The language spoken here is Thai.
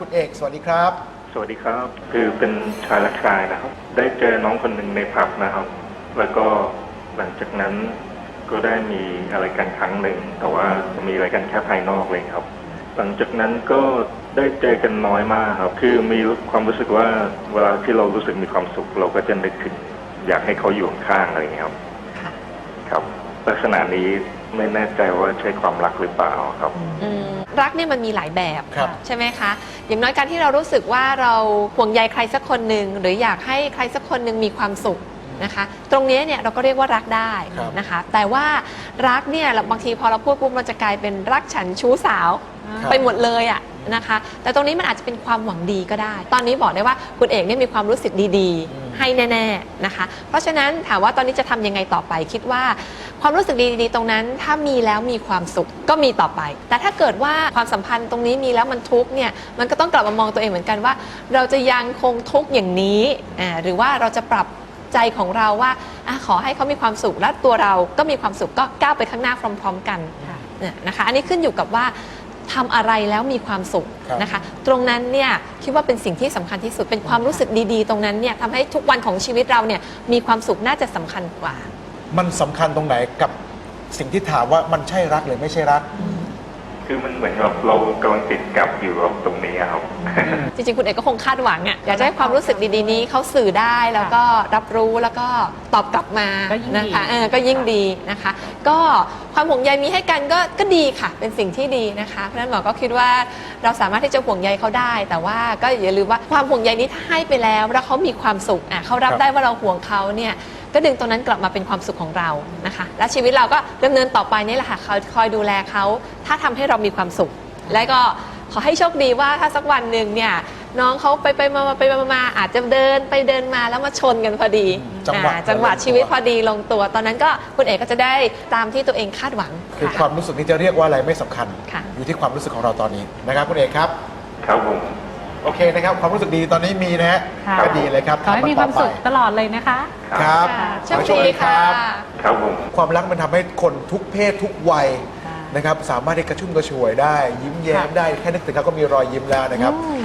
คุณเอก สวัสดีครับ สวัสดีครับ คือเป็นชายรักชายนะครับ ได้เจอน้องคนหนึ่งในผับนะครับ แล้วก็หลังจากนั้นก็ได้มีอะไรกันครั้งหนึ่ง แต่ว่ามีอะไรกันแค่ภายนอกเลยครับ หลังจากนั้นก็ได้เจอกันน้อยมากครับ คือมีความรู้สึกว่าเวลาที่เรารู้สึกมีความสุข เราก็จะนึกถึงอยากให้เขาอยู่ข้างอะไรอย่างเงี้ยครับ ลักษณะนี้ไม่แน่ใจว่าใช่ความรักหรือเปล่าครับ อืมรักเนี่ยมันมีหลายแบบครับ ใช่ไหมคะ อย่างน้อยการที่เรารู้สึกว่าเราห่วงใยใครสักคนหนึ่งหรืออยากให้ใครสักคนหนึ่งมีความสุขนะคะ ตรงนี้เนี่ยเราก็เรียกว่ารักได้ครับนะคะ แต่ว่ารักเนี่ยเราบางทีพอเราพูดปุ๊บมันจะกลายเป็นรักฉันชู้สาว ครับ ไปหมดเลยอะนะคะ แต่ตรงนี้มันอาจจะเป็นความหวังดีก็ได้ ตอนนี้บอกได้ว่าคุณเอกเนี่ยมีความรู้สึกดีอืมๆ ให้แน่ๆนะคะ เพราะฉะนั้นถามว่าตอนนี้จะทำยังไงต่อไป คิดว่าความรู้สึกดีๆ ตรงนั้น ถ้ามีแล้วมีความสุขก็มีต่อไป แต่ถ้าเกิดว่าความสัมพันธ์ตรงนี้มีแล้วมันทุกข์เนี่ยมันก็ต้องกลับมามองตัวเองเหมือนกันว่า เราจะยังคงทุกข์อย่างนี้อ่าหรือว่าเราจะปรับใจของเราว่าอะขอให้เขามีความสุขและตัวเราก็มีความสุขก็ก้าวไปข้างหน้าพร้อม ๆ กันเนี่ยนะคะ อันนี้ขึ้นอยู่กับว่า ทำอะไรแล้วมีความสุขครับ นะคะ ตรงนั้นเนี่ยคิดว่าเป็นสิ่งที่สำคัญที่สุดเป็นความรู้สึกดีๆ ตรงนั้นเนี่ยทำให้ทุกวันของชีวิตเราเนี่ยมีความสุขน่าจะสำคัญกว่า มันสำคัญตรงไหนกับสิ่งที่ถามว่ามันใช่รักหรือไม่ใช่รัก คือมันเหมือนกับเรากำลังติดกับอยู่กับตรงนี้ครับ จริงๆ คุณเอกก็คงคาดหวังอะอยากจะให้ความรู้สึกดีๆ นี้เขาสื่อได้แล้วก็รับรู้แล้วก็ตอบกลับมาก็ยิ่งดีนะคะเออก็ยิ่งดีนะคะ ก็ความห่วงใยมีให้กันก็ก็ดีค่ะ เป็นสิ่งที่ดีนะคะ เพราะฉะนั้นหมอก็คิดว่าเราสามารถที่จะห่วงใยเขาได้ แต่ว่าก็อย่าลืมว่าความห่วงใยนี้ถ้าให้ไปแล้ว แล้วเขามีความสุขอะเขารับครับ ได้ว่าเราห่วงเขาเนี่ย ก็ดึงตรงนั้นกลับมาเป็นความสุขของเรานะคะ และชีวิตเราก็ดำเนินต่อไปนี่แหละค่ะคอยคอยดูแลเขาถ้าทำให้เรามีความสุข และก็ขอให้โชคดีว่าถ้าสักวันหนึ่งเนี่ยน้องเขาไปไปมามาไปมามาอาจจะเดินไปเดินมาแล้วมาชนกันพอดีจังหวะอ่าจังหวะลงตัวชีวิตพอดีลงตัว ตอนนั้นก็คุณเอกก็จะได้ตามที่ตัวเองคาดหวังคือค่ะความรู้สึกนี้จะเรียกว่าอะไรไม่สำคัญค่ะอยู่ที่ความรู้สึกของเราตอนนี้นะครับคุณเอกครับ ครับผม โอเคนะครับ ความรู้สึกดีตอนนี้มีนะฮะค่ะ ก็ดีเลยครับขอให้มีความสุขตลอดเลยนะคะ ครับค่ะขโชอคให้โชคดีดีคค่ะรับครับผม ความรักมันทำให้คนทุกเพศทุกวัยค่ะ นะครับ สามารถที่กระชุ่มกระชวยได้ ยิ้มแย้มค่ะได้แค่นึกถึงเขาก็มีรอยยิ้มแล้วนะครับ อืม